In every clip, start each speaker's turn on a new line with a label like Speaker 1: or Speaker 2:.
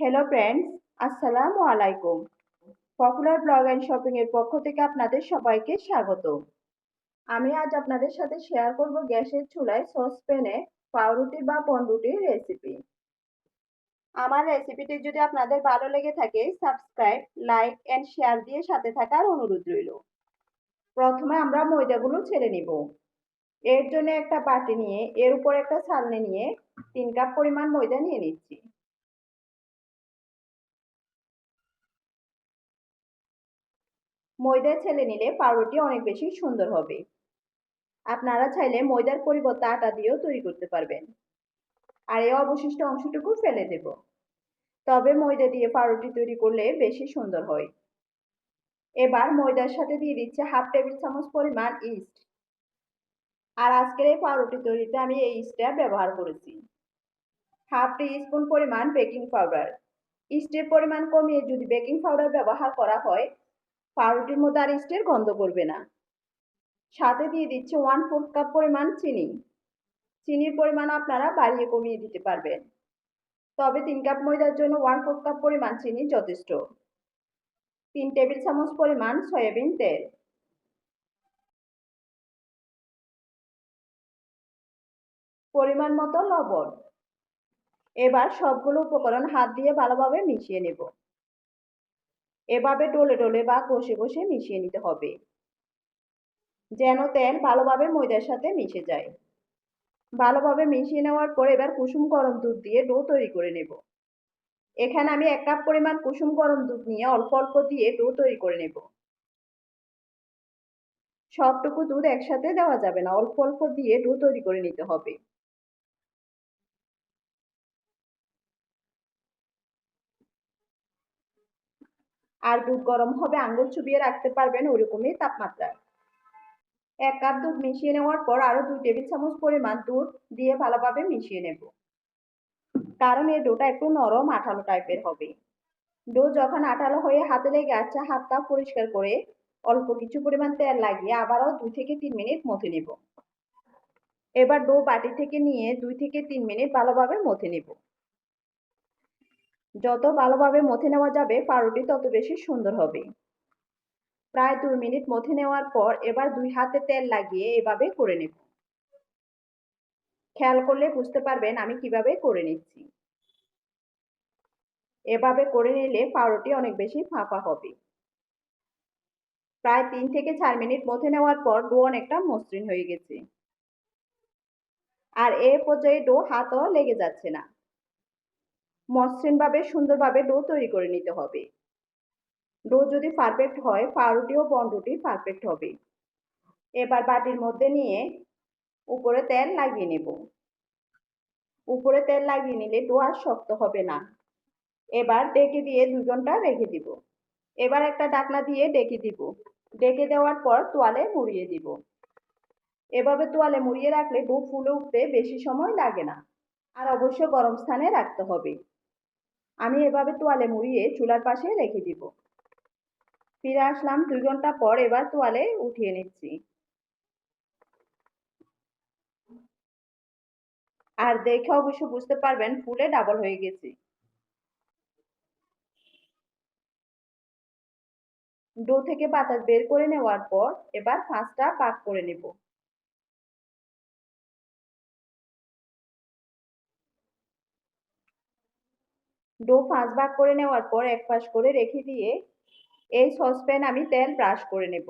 Speaker 1: Hello friends আসসালামু আলাইকুম popular blog and shopping এর পক্ষ থেকে আপনাদের সবাইকে স্বাগত আমি আজ আপনাদের সাথে শেয়ার করব গ্যাসের চুলায় সসপ্যানে পাউরুটি বা বনরুটির রেসিপি আমার রেসিপিটি যদি আপনাদের ভালো লেগে থাকে সাবস্ক্রাইব লাইক অ্যান্ড শেয়ার দিয়ে সাথে থাকার অনুরোধ রইল। প্রথমে আমরা ময়দাগুলো ছেড়ে নিব। এর জন্য একটা বাটি নিয়ে, এর উপর একটা ছালনি নিয়ে তিন কাপ পরিমাণ ময়দা নিয়ে নিচ্ছি। ময়দা ছেলে নিলে পাউরুটি অনেক বেশি সুন্দর হবে। আপনারা চাইলে ময়দার পরিবর্তে আটা দিয়েও তৈরি করতে পারবেন। আর এই অবশিষ্ট অংশটুকু ফেলে দেব। তবে ময়দা দিয়ে পাউরুটি তৈরি করলে বেশি সুন্দর হয়। এবার ময়দার সাথে দিয়ে দিচ্ছে হাফ টেবিল চামচ পরিমাণ ইস্ট। আর আজকের এই পাউরুটি তৈরিতে আমি এই ইস্টটা ব্যবহার করেছি। হাফ টি স্পুন পরিমাণ বেকিং পাউডার। ইস্টের পরিমাণ কমিয়ে যদি বেকিং পাউডার ব্যবহার করা হয় পাউরুটির মধ্যে আর ইস্টের গন্ধ করবে না। সাথে দিয়ে দিচ্ছে ওয়ান ফোর্থ কাপ পরিমাণ চিনি। চিনির পরিমাণ আপনারা বাড়িয়ে কমিয়ে দিতে পারবেন। তবে তিন কাপ ময়দার জন্য ওয়ান ফোর্থ কাপ পরিমাণ চিনি যথেষ্ট। তিন টেবিল চামচ পরিমাণ সয়াবিন তেল। পরিমাণ মতো লবণ। এবার সবগুলো উপকরণ হাত দিয়ে ভালোভাবে মিশিয়ে নেব। এভাবে ডলে ডলে বা কষে কষে মিশিয়ে নিতে হবে। যেন তেল ভালোভাবে ময়দার সাথে মিশে যায়। ভালোভাবে মিশিয়ে নেওয়ার পর এবার কুসুম গরম দুধ দিয়ে ডো তৈরি করে নেব। এখানে আমি এক কাপ পরিমাণ কুসুম গরম দুধ নিয়ে অল্প অল্প দিয়ে ডো তৈরি করে নেব। সবটুকু দুধ একসাথে দেওয়া যাবে না, অল্প অল্প দিয়ে ডো তৈরি করে নিতে হবে। আর দুধ গরম হবে, আঙ্গুল চুবিয়ে রাখতে পারবেন ওরকমই তাপমাত্রায়। এক কাপ দুধ মিশিয়ে নেওয়ার পর আরও দুই টেবিল চামচ পরিমাণ দুধ দিয়ে ভালোভাবে মিশিয়ে নেব। কারণ এই ডোটা একটু নরম আঠালো টাইপের হবে। ডো যখন আঠালো হয়ে হাতে লেগে আসছে হাতটা পরিষ্কার করে অল্প কিছু পরিমাণ তেল লাগিয়ে আবারও দুই থেকে তিন মিনিট মথে নেব। এবার ডো বাটি থেকে নিয়ে দুই থেকে তিন মিনিট ভালোভাবে মথে নেব। যত ভালোভাবে মথে নেওয়া যাবে পাউরুটি তত বেশি সুন্দর হবে। প্রায় দুই মিনিট মথে নেওয়ার পর এবার দুই হাতে তেল লাগিয়ে এভাবে করে নেব। খেয়াল করলে বুঝতে পারবেন আমি কীভাবে করে নিচ্ছি। এভাবে করে নিলে পাউরুটি অনেক বেশি ফাঁপা হবে। প্রায় তিন থেকে চার মিনিট মথে নেওয়ার পর ডো অনেকটা মসৃণ হয়ে গেছে। আর এ পর্যায়ে ডো হাতও লেগে যাচ্ছে না। মসৃণভাবে, সুন্দরভাবে ডো তৈরি করে নিতে হবে। ডো যদি পারফেক্ট হয় পাউরুটি ও বনরুটি পারফেক্ট হবে। এবার বাটির মধ্যে নিয়ে উপরে তেল লাগিয়ে নেব। উপরে তেল লাগিয়ে নিলে ডো আর শক্ত হবে না। এবার ডেকে দিয়ে দু রেখে দিব। এবার একটা ডাকনা দিয়ে ডেকে দিব। ডেকে দেওয়ার পর তোয়ালে মুড়িয়ে দিব। এভাবে তোয়ালে মুড়িয়ে রাখলে ডো ফুলে উঠতে বেশি সময় লাগে না। আর অবশ্য গরম স্থানে রাখতে হবে। আমি এভাবে তোয়ালে মুড়িয়ে চুলার পাশে রেখে দিব। ফিরে আসলাম দুই ঘণ্টা পর এবার তোয়ালে উঠিয়ে নিচ্ছি। আর দেখে অবশ্য বুঝতে পারবেন ফুলে ডাবল হয়ে গেছে। ডো থেকে বাতাস বের করে নেওয়ার পর এবার পাঁচটা পাক করে নেব। ডো পাঁচ ভাগ করে নেওয়ার পর এক পাশ করে রেখে দিয়ে এই সসপ্যান আমি তেল ব্রাশ করে নেব।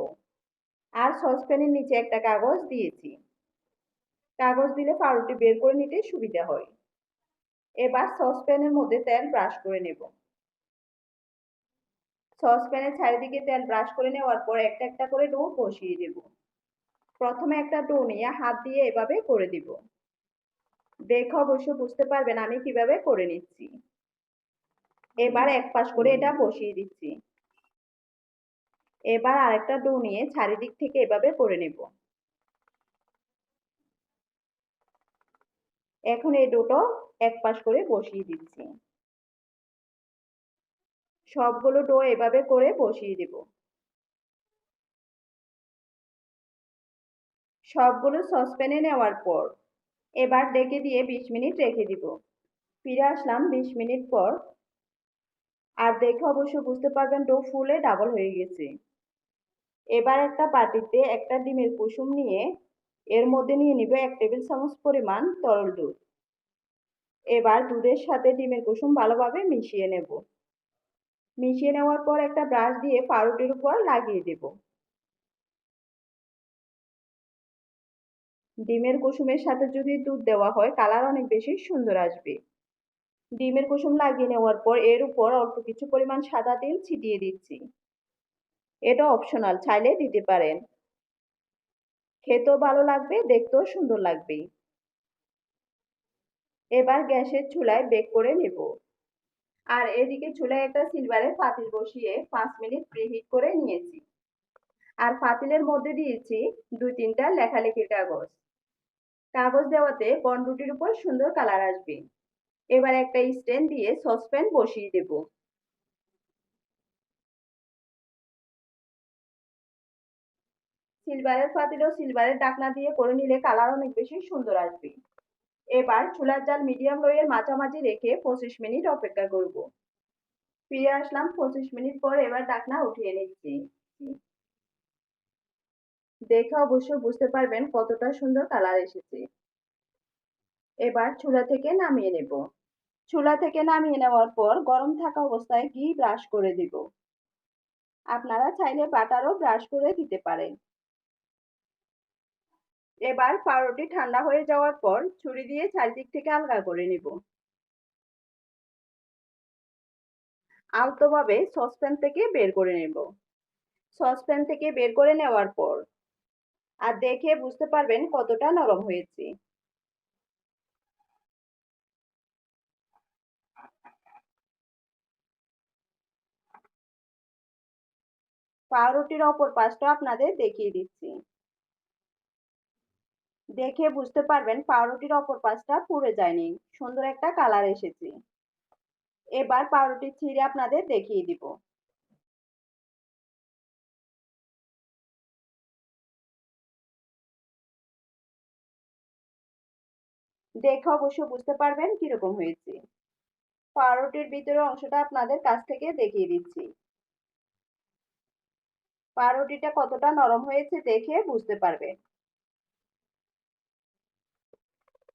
Speaker 1: আর সসপ্যানের নিচে একটা কাগজ দিয়েছি। কাগজ দিলে পাউরুটি বের করে নিতে সুবিধা হয়। এবার সসপ্যানের মধ্যে তেল ব্রাশ করে নেব। সসপ্যানের চারিদিকে তেল ব্রাশ করে নেওয়ার পর একটা একটা করে ডো বসিয়ে দেব। প্রথমে একটা ডো নিয়ে হাত দিয়ে এভাবে করে দিব। দেখে অবশ্য বুঝতে পারবেন আমি কীভাবে করে নিচ্ছি। এবার এক পাশ করে এটা বসিয়ে দিচ্ছি। এবার আরেকটা ডো নিয়ে চারিদিক থেকে এভাবে করে নেব। এখন এই ডোটো এক পাশ করে বসিয়ে দিচ্ছি। সবগুলো ডো এভাবে করে বসিয়ে দেব। সবগুলো সসপ্যানে নেওয়ার পর এবার ডেকে দিয়ে বিশ মিনিট রেখে দিব। ফিরে আসলাম বিশ মিনিট পর আর দেখে অবশ্য বুঝতে পারবেন ডো ফুলে ডাবল হয়ে গেছে। এবার একটা বাটিতে একটা ডিমের কুসুম নিয়ে এর মধ্যে নিয়ে নিবে এক টেবিল চামচ পরিমাণ তরল দুধ। এবার দুধের সাথে ডিমের কুসুম ভালোভাবে মিশিয়ে নেব। মিশিয়ে নেওয়ার পর একটা ব্রাশ দিয়ে পাউরুটির উপর লাগিয়ে দেব। ডিমের কুসুমের সাথে যদি দুধ দেওয়া হয়, কালার অনেক বেশি সুন্দর আসবে। ডিমের কুসুম লাগিয়ে নেওয়ার পর এর উপর অল্প কিছু পরিমাণ সাদা তেল ছিটিয়ে দিচ্ছি। এটা অপশনাল চাইলে দিতে পারেন। খেতেও ভালো লাগবে, দেখতেও সুন্দর লাগবে। এবার গ্যাসের চুলায় বেক করে নেব। আর এদিকে চুলায় একটা সিলভারের পাতিল বসিয়ে পাঁচ মিনিট প্রিহিট করে নিয়েছি। আর পাতিলের মধ্যে দিয়েছি দুই তিনটা লেখালেখির কাগজ। কাগজ দেওয়াতে বনরুটির উপর সুন্দর কালার আসবে। এবার একটা স্ট্যান্ড দিয়ে সসপ্যান বসিয়ে দেব। সিলভারের পাতিল ও সিলভারের ডাকনা দিয়ে করে নিলে কালার অনেক বেশি সুন্দর আসবে। এবার চুলার জাল মিডিয়াম লোয়ের মাঝামাঝি রেখে পঁচিশ মিনিট অপেক্ষা করব। ফিরে আসলাম পঁচিশ মিনিট পর এবার ডাকনা উঠিয়ে নিচ্ছি। দেখে অবশ্য বুঝতে পারবেন কতটা সুন্দর কালার এসেছে। এবার চুলা থেকে নামিয়ে নেব। চুলা থেকে নামিয়ে নেওয়ার পর গরম থাকা অবস্থায় ঘি ব্রাশ করে দিব। আপনারা চাইলে বাটারও ব্রাশ করে দিতে পারেন। এবার পাউরুটি ঠান্ডা হয়ে যাওয়ার পর ছুরি দিয়ে চারিদিক থেকে আলগা করে নেব। আলতোভাবে সসপ্যান থেকে বের করে নেব। সসপ্যান থেকে বের করে নেওয়ার পর, আর দেখে বুঝতে পারবেন কতটা নরম হয়েছে। পাউরুটির অপর পাশটা আপনাদের দেখিয়ে দিচ্ছি। দেখে বুঝতে পারবেন পাউরুটির অপর পাশটা পুড়ে যায়নি। সুন্দর একটা কালার এসেছে। এবার পাউরুটি ছিঁড়ে আপনাদের দেখিয়ে দিব। দেখে অবশ্য বুঝতে পারবেন কীরকম হয়েছে। পাউরুটির ভিতরের অংশটা আপনাদের কাছ থেকে দেখিয়ে দিচ্ছি। পাউরুটিটা কতটা নরম হয়েছে দেখে বুঝতে পারবে।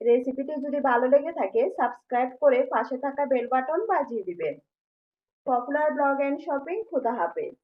Speaker 1: রেসিপিটি যদি ভালো লেগে থাকে, সাবস্ক্রাইব করে পাশে থাকা বেল বাটন বাজিয়ে দিবেন। পপুলার ব্লগ এন্ড শপিং, খুদা হাফেজ।